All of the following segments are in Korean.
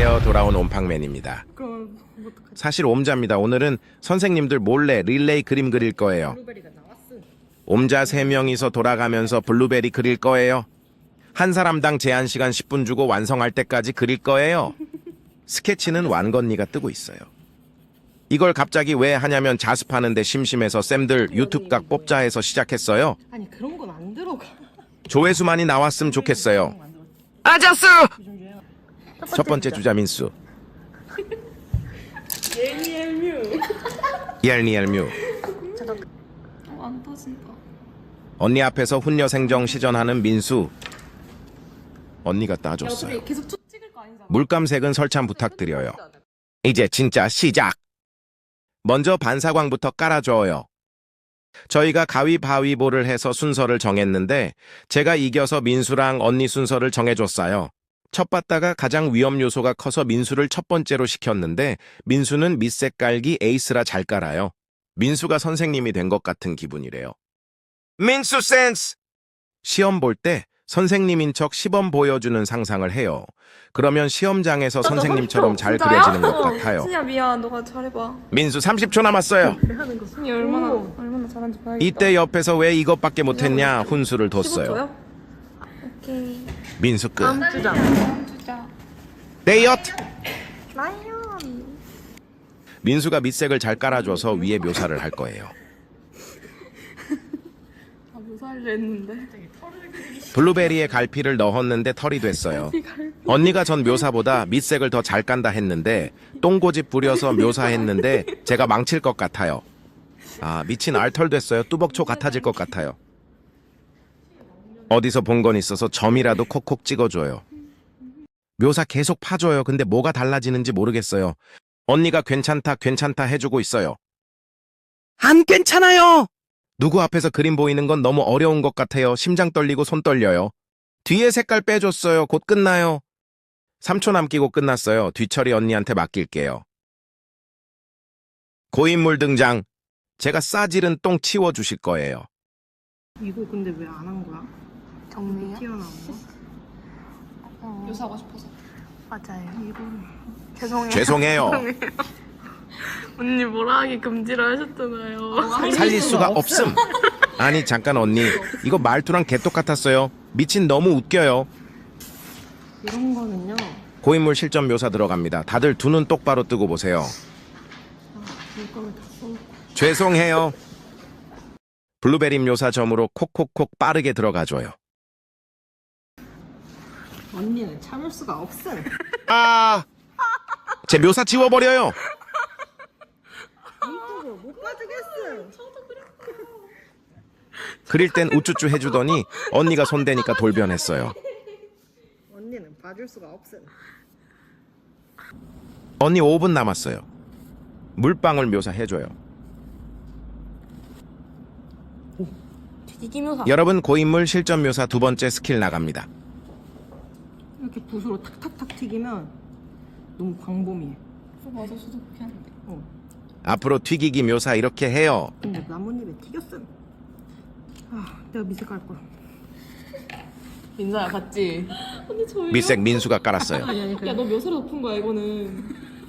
깨어 돌아온 옴팡맨입니다. 그럼 어떡하지? 사실 옴자입니다. 오늘은 선생님들 몰래 릴레이 그림 그릴 거예요. 블루베리가 나왔어. 옴자 3명이서 돌아가면서 블루베리 그릴 거예요. 한 사람당 제한 시간 10분 주고 완성할 때까지 그릴 거예요. 스케치는 완건니가 뜨고 있어요. 이걸 갑자기 왜 하냐면 자습하는데 심심해서 쌤들 유튜브 각 뽑자 해서 시작했어요. 아니 그런 건 안 들어가. 조회수만이 나왔으면 좋겠어요. 아자스! 첫 번째 주자 민수. 얄니얄뮤. 안 터진다. 언니 앞에서 훈녀 생정 시전하는 민수. 언니가 따줬어요. 계속 쭉 찍을 거 아니잖아. 물감색은 설참 부탁드려요. 이제 진짜 시작. 먼저 반사광부터 깔아줘요. 저희가 가위바위보를 해서 순서를 정했는데 제가 이겨서 민수랑 언니 순서를 정해줬어요. 첫 봤다가 가장 위험 요소가 커서 민수를 첫 번째로 시켰는데 민수는 밑색 깔기 에이스라 잘 깔아요. 민수가 선생님이 된 것 같은 기분이래요. 민수 센스! 시험 볼 때 선생님인 척 시범 보여주는 상상을 해요. 그러면 시험장에서 선생님처럼 잘 그려지는 것 같아요. 순이야 미안. 너가 잘해봐. 민수 30초 남았어요. 순이 얼마나 오. 얼마나 잘하는지 봐야겠다. 이때 옆에서 왜 이것밖에 못했냐 훈수를 뒀어요. 15초요? 오케이. 민수 끝. 다음 주자. 데이어트. 라이언. 민수가 밑색을 잘 깔아줘서 위에 묘사를 할 거예요. 아 묘사하려 했는데. 블루베리에 갈피를 넣었는데 털이 됐어요. 언니가 전 묘사보다 밑색을 더 잘 깐다 했는데 똥고집 부려서 묘사했는데 제가 망칠 것 같아요. 아 미친 알털 됐어요. 뚜벅초 같아질 것 같아요. 어디서 본 건 있어서 점이라도 콕콕 찍어줘요. 묘사 계속 파줘요. 근데 뭐가 달라지는지 모르겠어요. 언니가 괜찮다 괜찮다 해주고 있어요. 안 괜찮아요. 누구 앞에서 그림 보이는 건 너무 어려운 것 같아요. 심장 떨리고 손 떨려요. 뒤에 색깔 빼줬어요. 곧 끝나요. 3초 남기고 끝났어요. 뒤처리 언니한테 맡길게요. 고인물 등장. 제가 싸지른 똥 치워주실 거예요. 이거 근데 왜 안 한 거야? 정리야? 튀어나온 거? 묘사하고 싶어서. 맞아요. 이거 죄송해요. 죄송해요. 언니 뭐라 하기 금지를 하셨잖아요. 살릴 수가 없음. 아니 잠깐 언니. 이거 말투랑 개똑 같았어요. 미친 너무 웃겨요. 이런 거는요. 고인물 실전 묘사 들어갑니다. 다들 두 눈 똑바로 뜨고 보세요. 죄송해요. 블루베리 묘사 점으로 콕콕콕 빠르게 들어가줘요. 언니는 참을 수가 없어. 아! 제 묘사 지워버려요. 못 봐주겠어. 그릴 땐 우쭈쭈 해주더니 언니가 손대니까 돌변했어요. 언니는 봐줄 수가 없어. 언니 5분 남았어요. 물방울 묘사해줘요. 묘사. 여러분 고인물 실전 묘사 두 번째 스킬 나갑니다. 이렇게 붓으로 탁탁탁 튀기면 너무 광범위해. 저도 그렇게 하는데. 어. 앞으로 튀기기 묘사 이렇게 해요. 근데 나뭇잎에 튀겼어. 아, 내가 미세 깔 걸. 민서야 봤지? 언니 저 이거. 밑색 민수가 깔았어요. 아니 아니 그래. 야너 묘사로 높은 거야 이거는.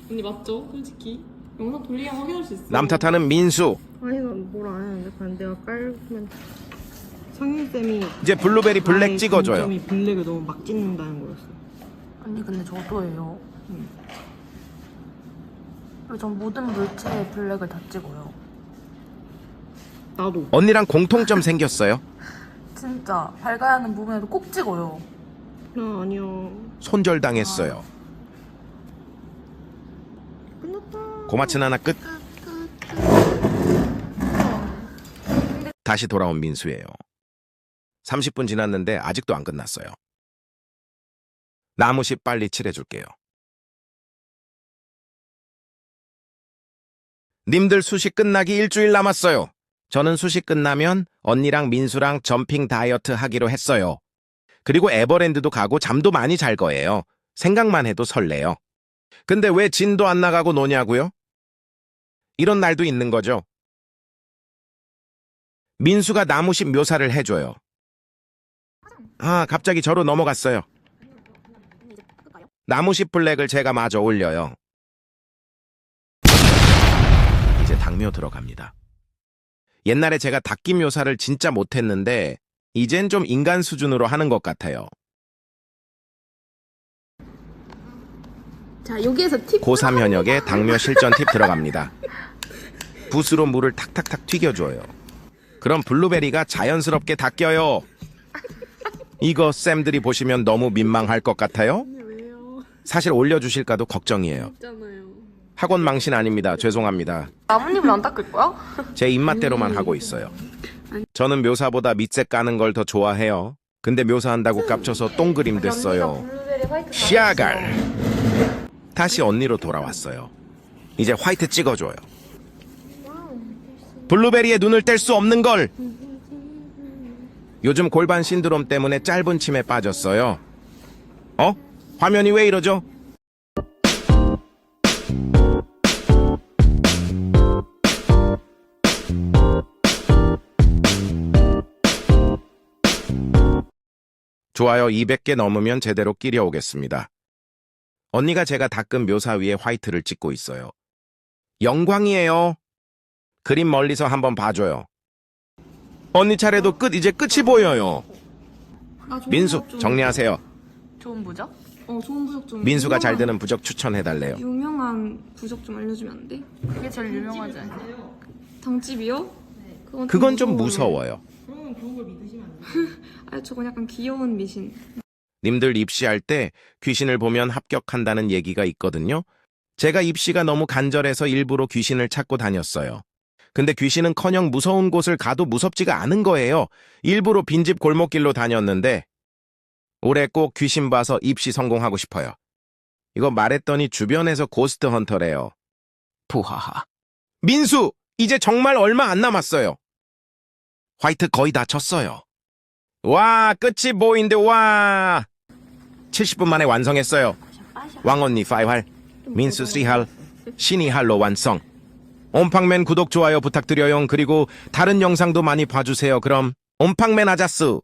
언니 맞죠? 솔직히. 영상 돌리기 확인할 수 있어. 남 탓하는 민수. 아니 난 뭘안 했는데 그냥 내가 깔면 성윤 쌤이 이제 블루베리 블랙 나의 찍어줘요. 장점이 블랙을 너무 막 찍는다는 거였어. 언니 근데 저도예요. 그리고 전 모든 물체에 블랙을 다 찍어요. 나도. 언니랑 공통점 생겼어요. 진짜 밝아야 하는 부분에도 꼭 찍어요. 나 아니야. 손절당했어요. 끝났다. 고마친 하나 끝. 다시 돌아온 민수예요. 30분 지났는데 아직도 안 끝났어요. 나무씨 빨리 칠해줄게요. 님들 수시 끝나기 일주일 남았어요. 저는 수시 끝나면 언니랑 민수랑 점핑 다이어트 하기로 했어요. 그리고 에버랜드도 가고 잠도 많이 잘 거예요. 생각만 해도 설레요. 근데 왜 진도 안 나가고 노냐고요? 이런 날도 있는 거죠. 민수가 나무십 묘사를 해줘요. 아, 갑자기 저로 넘어갔어요. 나무십 블랙을 제가 마저 올려요. 이제 닭묘 들어갑니다. 옛날에 제가 닭기 묘사를 진짜 못했는데 이젠 좀 인간 수준으로 하는 것 같아요. 자 여기에서 팁. 고3 현역에 당뇨 실전 팁 들어갑니다. 붓으로 물을 탁탁탁 튀겨줘요. 그럼 블루베리가 자연스럽게 닦여요. 이거 쌤들이 보시면 너무 민망할 것 같아요? 왜요? 사실 올려주실까도 걱정이에요. 있잖아요. 학원 망신 아닙니다. 죄송합니다. 나뭇잎을 안 닦을 거야? 제 입맛대로만 하고 있어요. 저는 묘사보다 밑색 까는 걸 더 좋아해요. 근데 묘사한다고 깝쳐서 똥그림 됐어요. 시아갈. 다시 언니로 돌아왔어요. 이제 화이트 찍어줘요. 블루베리에 눈을 뗄 수 없는 걸. 요즘 골반 신드롬 때문에 짧은 침에 빠졌어요. 어? 화면이 왜 이러죠? 좋아요 200개 넘으면 제대로 끼려 오겠습니다. 언니가 제가 닦은 묘사 위에 화이트를 찍고 있어요. 영광이에요. 그림 멀리서 한번 봐줘요. 언니 차례도 끝, 이제 끝이 보여요. 아, 좋은 민수, 부적 좀- 정리하세요. 좋은 부적? 어 좋은 부적 좀. 민수가 잘 유명한- 드는 부적 추천해달래요. 유명한 부적 좀 알려주면 안 돼? 그게 제일 유명하지 않아요? 당집이요? 그건, 그건 좀 무서워요. 무서워요. 그러면 그런 걸 믿으시면 안 돼요. 아 저건 약간 귀여운 미신. 님들 입시할 때 귀신을 보면 합격한다는 얘기가 있거든요. 제가 입시가 너무 간절해서 일부러 귀신을 찾고 다녔어요. 근데 귀신은 커녕 무서운 곳을 가도 무섭지가 않은 거예요. 일부러 빈집 골목길로 다녔는데 올해 꼭 귀신 봐서 입시 성공하고 싶어요. 이거 말했더니 주변에서 고스트 헌터래요. 부하하. 민수! 이제 정말 얼마 안 남았어요. 화이트 거의 다 쳤어요. 와, 끝이 보인데, 와! 70분 만에 완성했어요. 왕언니 5할, 민수 3할, 신이 할로 완성. 옴팡맨 구독, 좋아요 부탁드려요. 그리고 다른 영상도 많이 봐주세요. 그럼 옴팡맨 아자스!